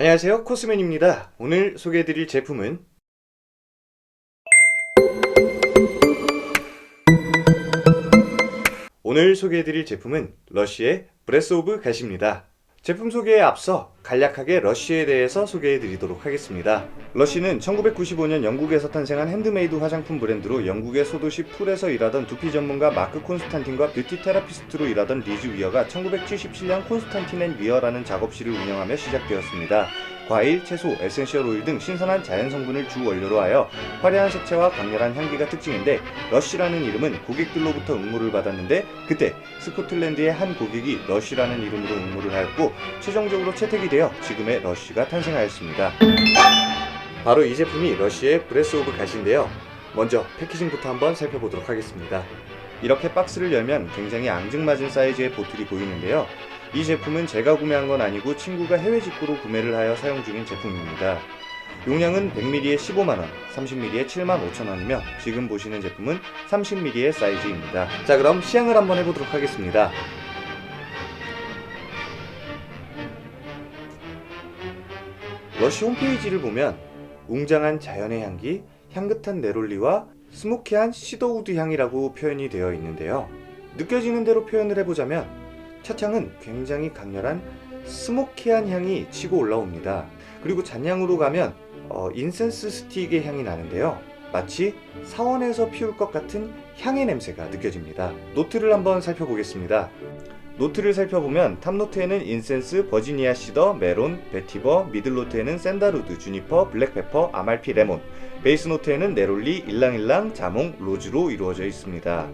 안녕하세요 코스맨입니다. 오늘 소개해드릴 제품은 오늘 소개해드릴 제품은 러쉬의 브레스 오브 갓입니다 제품 소개에 앞서 간략하게 러쉬에 대해서 소개해 드리도록 하겠습니다. 러쉬는 1995년 영국에서 탄생한 핸드메이드 화장품 브랜드로 영국의 소도시 풀에서 일하던 두피 전문가 마크 콘스탄틴과 뷰티 테라피스트로 일하던 리즈 위어가 1977년 콘스탄틴 앤 위어라는 작업실을 운영하며 시작되었습니다. 과일, 채소, 에센셜 오일 등 신선한 자연 성분을 주 원료로 하여 화려한 색채와 강렬한 향기가 특징인데 러쉬라는 이름은 고객들로부터 응모를 받았는데 그때 스코틀랜드의 한 고객이 러쉬라는 이름으로 응모를 하였고 최종적으로 채택이 되어 지금의 러쉬가 탄생하였습니다. 바로 이 제품이 러쉬의 브레스 오브 갓인데요. 먼저 패키징부터 한번 살펴보도록 하겠습니다. 이렇게 박스를 열면 굉장히 앙증맞은 사이즈의 보틀이 보이는데요. 이 제품은 제가 구매한 건 아니고 친구가 해외 직구로 구매를 하여 사용 중인 제품입니다. 용량은 100ml에 15만원, 30ml에 7만 5천원이며 지금 보시는 제품은 30ml의 사이즈입니다. 자 그럼 시향을 한번 해보도록 하겠습니다. 러쉬 홈페이지를 보면 웅장한 자연의 향기, 향긋한 네롤리와 스모키한 시더우드 향이라고 표현이 되어 있는데요. 느껴지는 대로 표현을 해보자면 첫 향은 굉장히 강렬한 스모키한 향이 치고 올라옵니다. 그리고 잔향으로 가면 어, 인센스 스틱의 향이 나는데요. 마치 사원에서 피울 것 같은 향의 냄새가 느껴집니다. 노트를 한번 살펴보겠습니다. 노트를 살펴보면 탑노트에는 인센스, 버지니아 시더, 메론, 베티버, 미들 노트에는 샌다루드, 주니퍼, 블랙페퍼, 아말피 레몬, 베이스 노트에는 네롤리, 일랑일랑, 자몽, 로즈로 이루어져 있습니다.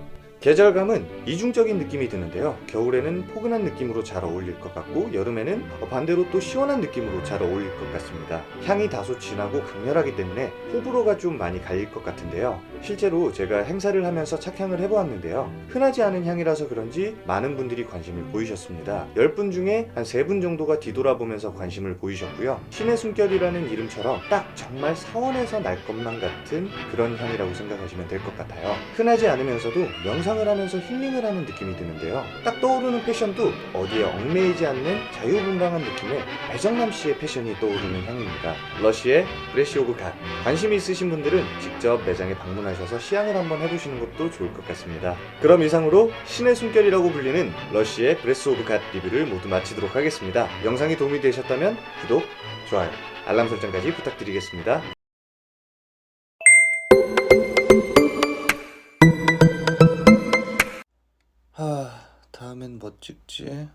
계절감은 이중적인 느낌이 드는데요. 겨울에는 포근한 느낌으로 잘 어울릴 것 같고 여름에는 반대로 또 시원한 느낌으로 잘 어울릴 것 같습니다. 향이 다소 진하고 강렬하기 때문에 호불호가 좀 많이 갈릴 것 같은데요. 실제로 제가 행사를 하면서 착향을 해보았는데요. 흔하지 않은 향이라서 그런지 많은 분들이 관심을 보이셨습니다. 10분 중에 한 3분 정도가 뒤돌아보면서 관심을 보이셨고요. 신의 숨결이라는 이름처럼 딱 정말 사원에서 날 것만 같은 그런 향이라고 생각하시면 될 것 같아요. 흔하지 않으면서도 명 상을 하면서 힐링을 하는 느낌이 드는데요. 딱 떠오르는 패션도 어디에 얽매이지 않는 자유분방한 느낌의 배정남 씨의 패션이 떠오르는 향입니다. 러쉬의 브레시 오브 갓. 관심이 있으신 분들은 직접 매장에 방문하셔서 시향을 한번 해보시는 것도 좋을 것 같습니다. 그럼 이상으로 신의 숨결이라고 불리는 러쉬의 브레스 오브 갓 리뷰를 모두 마치도록 하겠습니다. 영상이 도움이 되셨다면 구독, 좋아요, 알람 설정까지 부탁드리겠습니다. 하, 다음엔 뭐 찍지?